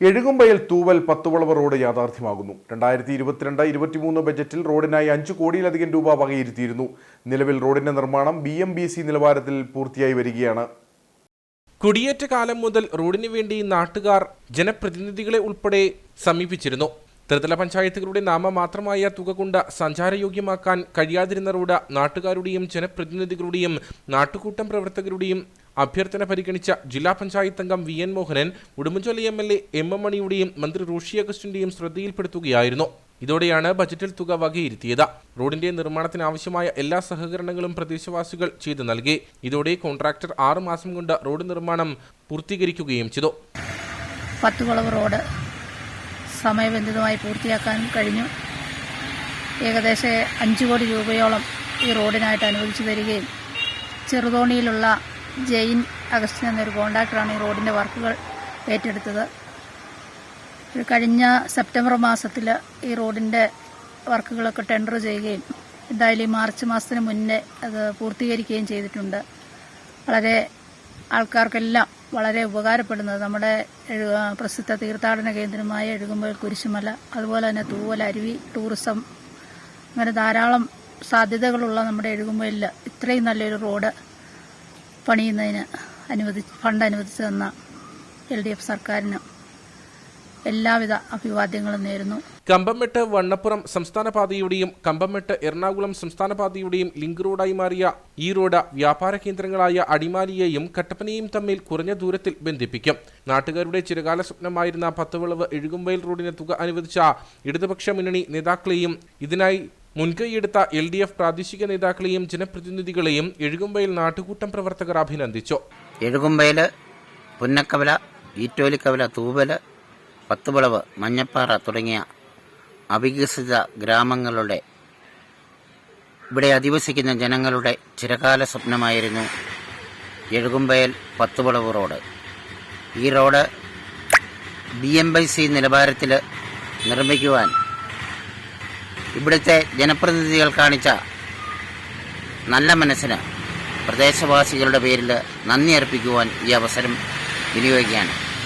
എഴുകുമ്പയിൽ തൂവൽ പത്തുവളവ് റോഡ് യാഥാർത്ഥ്യമാകുന്നു. രണ്ടായിരത്തി ഇരുപത്തിരണ്ട് ഇരുപത്തിമൂന്ന് ബജറ്റിൽ റോഡിനായി അഞ്ചു കോടിയിലധികം രൂപ വകയിരുത്തിയിരുന്നു. നിലവിൽ റോഡിന്റെ നിർമ്മാണം ബി എം ബി സി നിലവാരത്തിൽ പൂർത്തിയായി വരികയാണ്. കുടിയേറ്റ കാലം മുതൽ റോഡിനു വേണ്ടി നാട്ടുകാർ ജനപ്രതിനിധികളെ ഉൾപ്പെടെ സമീപിച്ചിരുന്നു. ത്രിതല പഞ്ചായത്തുകളുടെ നാമമാത്രമായ തുക കൊണ്ട് സഞ്ചാരയോഗ്യമാക്കാൻ കഴിയാതിരുന്ന റോഡ് നാട്ടുകാരുടെയും ജനപ്രതിനിധികളുടെയും നാട്ടുകൂട്ടം പ്രവർത്തകരുടെയും അഭ്യർത്ഥന പരിഗണിച്ച ജില്ലാ പഞ്ചായത്ത് അംഗം V N Mohanan Udumbanchola M L A M M മണിയുടെയും മന്ത്രി റോഷി അഗസ്റ്റിന്റെയും ശ്രദ്ധയിൽപ്പെടുത്തുകയായിരുന്നു. ഇതോടെയാണ് ബജറ്റിൽ തുക വകയിരുത്തിയത്. റോഡിന്റെ നിർമ്മാണത്തിന് ആവശ്യമായ എല്ലാ സഹകരണങ്ങളും പ്രദേശവാസികൾ ചെയ്തു നൽകി. ഇതോടെ കോൺട്രാക്ടർ ആറു മാസം കൊണ്ട് റോഡ് നിർമ്മാണം പൂർത്തീകരിക്കുകയും ചെയ്തു. റോഡ് സമയബന്ധിതമായി പൂർത്തിയാക്കാൻ കഴിഞ്ഞു. ഏകദേശം അഞ്ച് കോടി രൂപയോളം ഈ റോഡിനായിട്ട് അനുവദിച്ചു തരികയും ചെറുതോണിയിലുള്ള ജെയിൻ അഗസ്റ്റിൻ എന്നൊരു കോൺട്രാക്ടറാണ് ഈ റോഡിന്റെ വർക്കുകൾ ഏറ്റെടുത്തത്. കഴിഞ്ഞ സെപ്റ്റംബർ മാസത്തിൽ ഈ റോഡിന്റെ വർക്കുകളൊക്കെ ടെൻഡർ ചെയ്യുകയും എന്തായാലും ഈ മാർച്ച് മാസത്തിന് മുന്നേ അത് പൂർത്തീകരിക്കുകയും ചെയ്തിട്ടുണ്ട്. വളരെ ആൾക്കാർക്കെല്ലാം വളരെ ഉപകാരപ്പെടുന്നത്. നമ്മുടെ പ്രസിദ്ധ തീർത്ഥാടന കേന്ദ്രമായ എഴുകുമ്പോൾ കുരിശുമല അതുപോലെ തന്നെ തൂവൽ അരുവി ടൂറിസം അങ്ങനെ ധാരാളം സാധ്യതകളുള്ള നമ്മുടെ എഴുകുമ്പോയിൽ ഇത്രയും നല്ലൊരു റോഡ് പണിയുന്നതിന് അനുവദി ഫണ്ട് അനുവദിച്ചു തന്ന എൽ ഡി എഫ് സർക്കാരിന് എല്ലാവിധ അഭിവാദ്യങ്ങളും നേരുന്നു. കമ്പംമെട്ട് വണ്ണപ്പുറം സംസ്ഥാന പാതയുടെയും കമ്പംമെട്ട് എറണാകുളം സംസ്ഥാന പാതയുടെയും ലിങ്ക് റോഡായി മാറിയ ഈ റോഡ് വ്യാപാര കേന്ദ്രങ്ങളായ അടിമാലിയെയും കട്ടപ്പനയും തമ്മിൽ കുറഞ്ഞ ദൂരത്തിൽ ബന്ധിപ്പിക്കും. നാട്ടുകാരുടെ ചിരകാല സ്വപ്നമായിരുന്ന പത്തുവിളവ് എഴുകുംവയൽ റോഡിന് തുക അനുവദിച്ച ഇടതുപക്ഷ മുന്നണി നേതാക്കളെയും ഇതിനായി മുൻകൈയെടുത്ത എൽ ഡി എഫ് പ്രാദേശിക നേതാക്കളെയും ജനപ്രതിനിധികളെയും എഴുകുമ്പയിൽ നാട്ടുകൂട്ടം പ്രവർത്തകർ അഭിനന്ദിച്ചു. എഴുകുമ്പയിൽ പുന്നക്കവല ഈറ്റോലിക്കവല തൂവൽ പത്തുവിളവ് മഞ്ഞപ്പാറ തുടങ്ങിയ അവികസിത ഗ്രാമങ്ങളുടെ ഇവിടെ അധിവസിക്കുന്ന ജനങ്ങളുടെ ചിരകാല സ്വപ്നമായിരുന്നു എഴുകുമ്പയൽ പത്തുവിളവ് റോഡ്. ഈ road B M by C നിലവാരത്തിൽ നിർമ്മിക്കുവാൻ ഇവിടുത്തെ ജനപ്രതിനിധികൾ കാണിച്ച നല്ല മനസ്സിന് പ്രദേശവാസികളുടെ പേരിൽ നന്ദി അർപ്പിക്കുവാൻ ഈ അവസരം വിനിയോഗിക്കുകയാണ്.